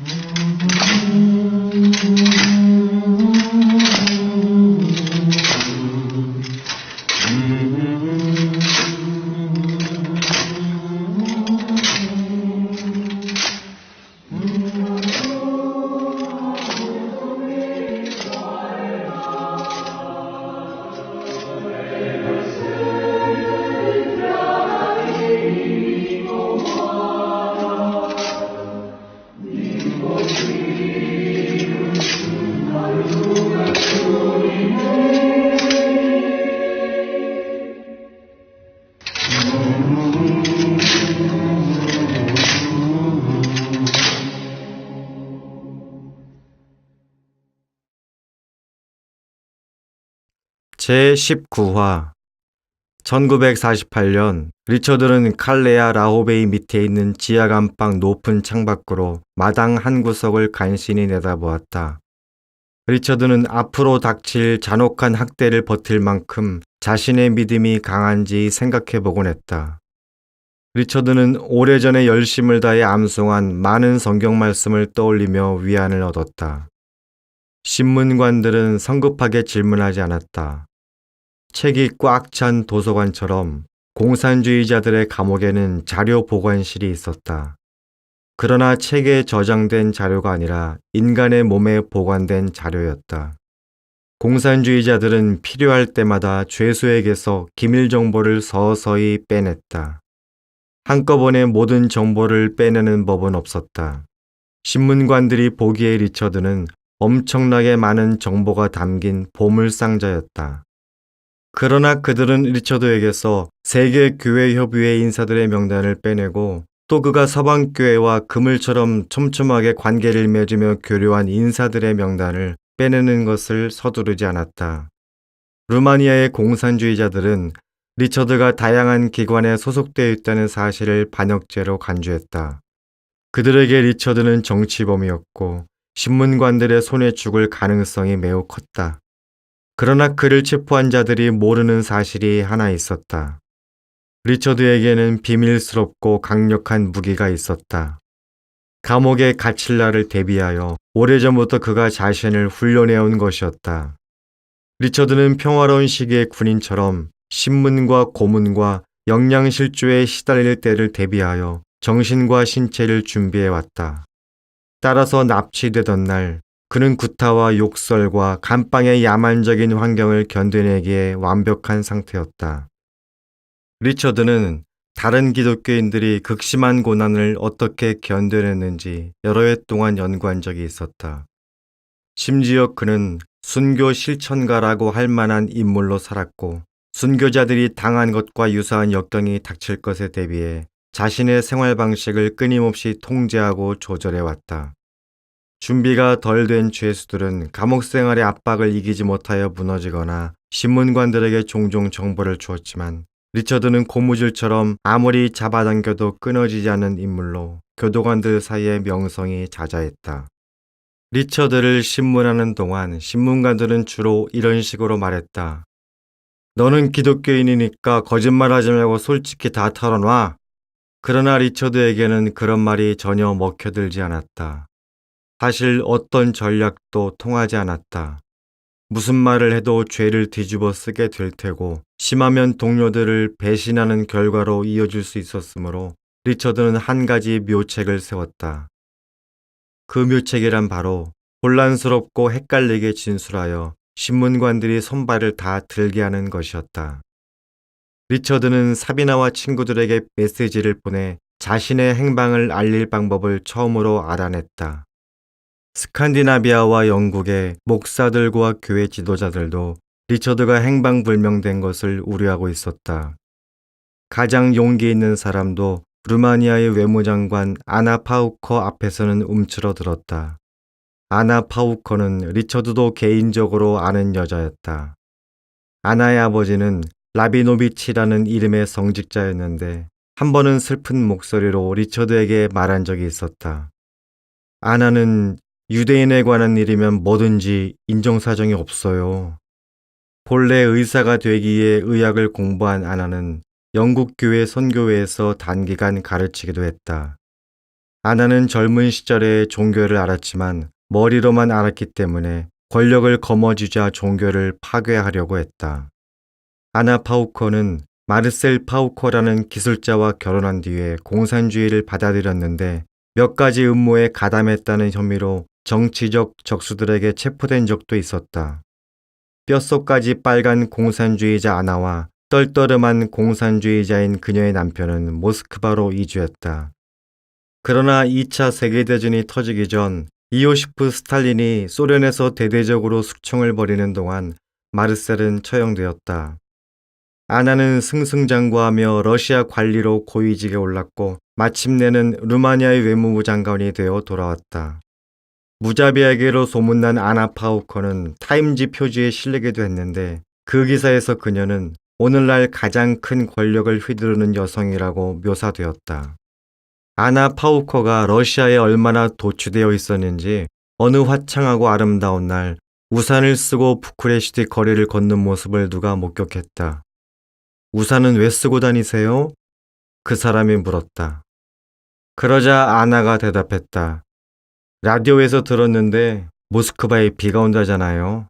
Mm-hmm. 제19화 1948년 리처드는 칼레아 라호베이 밑에 있는 지하 감방 높은 창밖으로 마당 한 구석을 간신히 내다보았다. 리처드는 앞으로 닥칠 잔혹한 학대를 버틸 만큼 자신의 믿음이 강한지 생각해 보곤 했다. 리처드는 오래전에 열심을 다해 암송한 많은 성경 말씀을 떠올리며 위안을 얻었다. 신문관들은 성급하게 질문하지 않았다. 책이 꽉 찬 도서관처럼 공산주의자들의 감옥에는 자료 보관실이 있었다. 그러나 책에 저장된 자료가 아니라 인간의 몸에 보관된 자료였다. 공산주의자들은 필요할 때마다 죄수에게서 기밀 정보를 서서히 빼냈다. 한꺼번에 모든 정보를 빼내는 법은 없었다. 신문관들이 보기에 리처드는 엄청나게 많은 정보가 담긴 보물상자였다. 그러나 그들은 리처드에게서 세계 교회 협의회 인사들의 명단을 빼내고 또 그가 서방 교회와 그물처럼 촘촘하게 관계를 맺으며 교류한 인사들의 명단을 빼내는 것을 서두르지 않았다. 루마니아의 공산주의자들은 리처드가 다양한 기관에 소속되어 있다는 사실을 반역죄로 간주했다. 그들에게 리처드는 정치범이었고 신문관들의 손에 죽을 가능성이 매우 컸다. 그러나 그를 체포한 자들이 모르는 사실이 하나 있었다. 리처드에게는 비밀스럽고 강력한 무기가 있었다. 감옥에 갇힐 날을 대비하여 오래전부터 그가 자신을 훈련해온 것이었다. 리처드는 평화로운 시기의 군인처럼 신문과 고문과 영양실조에 시달릴 때를 대비하여 정신과 신체를 준비해왔다. 따라서 납치되던 날 그는 구타와 욕설과 감방의 야만적인 환경을 견뎌내기에 완벽한 상태였다. 리처드는 다른 기독교인들이 극심한 고난을 어떻게 견뎌냈는지 여러 해 동안 연구한 적이 있었다. 심지어 그는 순교 실천가라고 할 만한 인물로 살았고 순교자들이 당한 것과 유사한 역경이 닥칠 것에 대비해 자신의 생활 방식을 끊임없이 통제하고 조절해 왔다. 준비가 덜 된 죄수들은 감옥 생활의 압박을 이기지 못하여 무너지거나 신문관들에게 종종 정보를 주었지만 리처드는 고무줄처럼 아무리 잡아당겨도 끊어지지 않는 인물로 교도관들 사이의 명성이 자자했다. 리처드를 신문하는 동안 신문관들은 주로 이런 식으로 말했다. 너는 기독교인이니까 거짓말하지 말고 솔직히 다 털어놔. 그러나 리처드에게는 그런 말이 전혀 먹혀들지 않았다. 사실 어떤 전략도 통하지 않았다. 무슨 말을 해도 죄를 뒤집어 쓰게 될 테고 심하면 동료들을 배신하는 결과로 이어질 수 있었으므로 리처드는 한 가지 묘책을 세웠다. 그 묘책이란 바로 혼란스럽고 헷갈리게 진술하여 신문관들이 손발을 다 들게 하는 것이었다. 리처드는 사비나와 친구들에게 메시지를 보내 자신의 행방을 알릴 방법을 처음으로 알아냈다. 스칸디나비아와 영국의 목사들과 교회 지도자들도 리처드가 행방불명된 것을 우려하고 있었다. 가장 용기 있는 사람도 루마니아의 외무장관 아나 파우커 앞에서는 움츠러들었다. 아나 파우커는 리처드도 개인적으로 아는 여자였다. 아나의 아버지는 라비노비치라는 이름의 성직자였는데 한 번은 슬픈 목소리로 리처드에게 말한 적이 있었다. 아나는 유대인에 관한 일이면 뭐든지 인정사정이 없어요. 본래 의사가 되기에 의학을 공부한 아나는 영국 교회 선교회에서 단기간 가르치기도 했다. 아나는 젊은 시절에 종교를 알았지만 머리로만 알았기 때문에 권력을 거머쥐자 종교를 파괴하려고 했다. 아나 파우커는 마르셀 파우커라는 기술자와 결혼한 뒤에 공산주의를 받아들였는데 몇 가지 음모에 가담했다는 혐의로 정치적 적수들에게 체포된 적도 있었다. 뼛속까지 빨간 공산주의자 아나와 떨떠름한 공산주의자인 그녀의 남편은 모스크바로 이주했다. 그러나 2차 세계대전이 터지기 전 이오시프 스탈린이 소련에서 대대적으로 숙청을 벌이는 동안 마르셀은 처형되었다. 아나는 승승장구하며 러시아 관리로 고위직에 올랐고 마침내는 루마니아의 외무부 장관이 되어 돌아왔다. 무자비하게로 소문난 아나 파우커는 타임지 표지에 실리기도 했는데 그 기사에서 그녀는 오늘날 가장 큰 권력을 휘두르는 여성이라고 묘사되었다. 아나 파우커가 러시아에 얼마나 도취되어 있었는지 어느 화창하고 아름다운 날 우산을 쓰고 부쿠레슈티 거리를 걷는 모습을 누가 목격했다. 우산은 왜 쓰고 다니세요? 그 사람이 물었다. 그러자 아나가 대답했다. 라디오에서 들었는데 모스크바에 비가 온다잖아요.